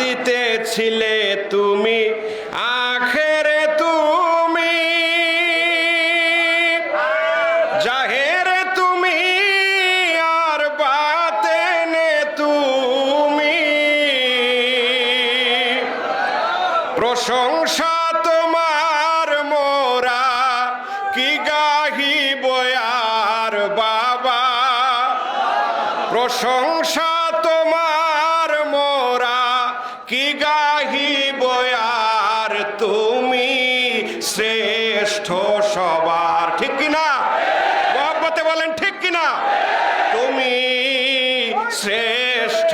আদিতে ছিলে তুমি, আখেরে তুমি। জাহেরে তুমি আর বাতেনে তুমি। প্রশংসা তোমার মোরা, কি বাবা? প্রশংসা তোমার মোরা কি গাহিব আর তুমি শ্রেষ্ঠ সবার? ঠিক কিনা? মহব্বতে বলেন, ঠিক কিনা? তুমি শ্রেষ্ঠ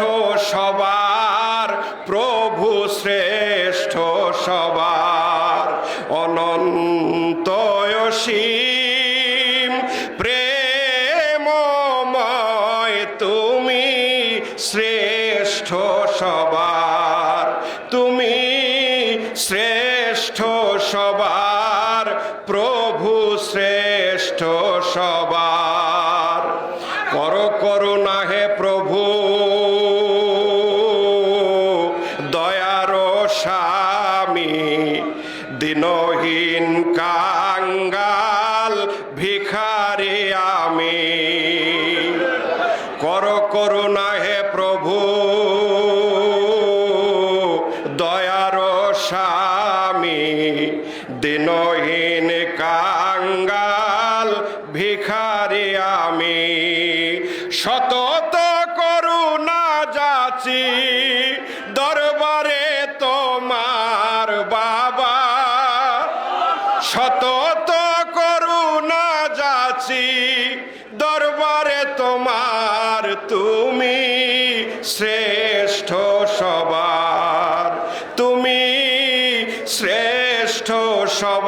সবার, প্রভু শ্রেষ্ঠ সবার। অনন্ত প্রেমময় তুমি শ্রেষ্ঠ সবার। শ্রেষ্ঠ সবার, প্রভু শ্রেষ্ঠ সবার। কর করুণা হে প্রভু, দয়ার স্বামী, দিনহীন কাঙ্গাল ভিখারি আমি। কর করুণা হে দিনহীন কাঙ্গাল ভিখারি আমি। সতত করুণা যাচি, দরবারে তোমার বাবা। শতত করুণা যাচি, দরবারে তোমার তুমি শ্রেষ্ঠ সবার তুমি শ্রেষ্ঠ সবার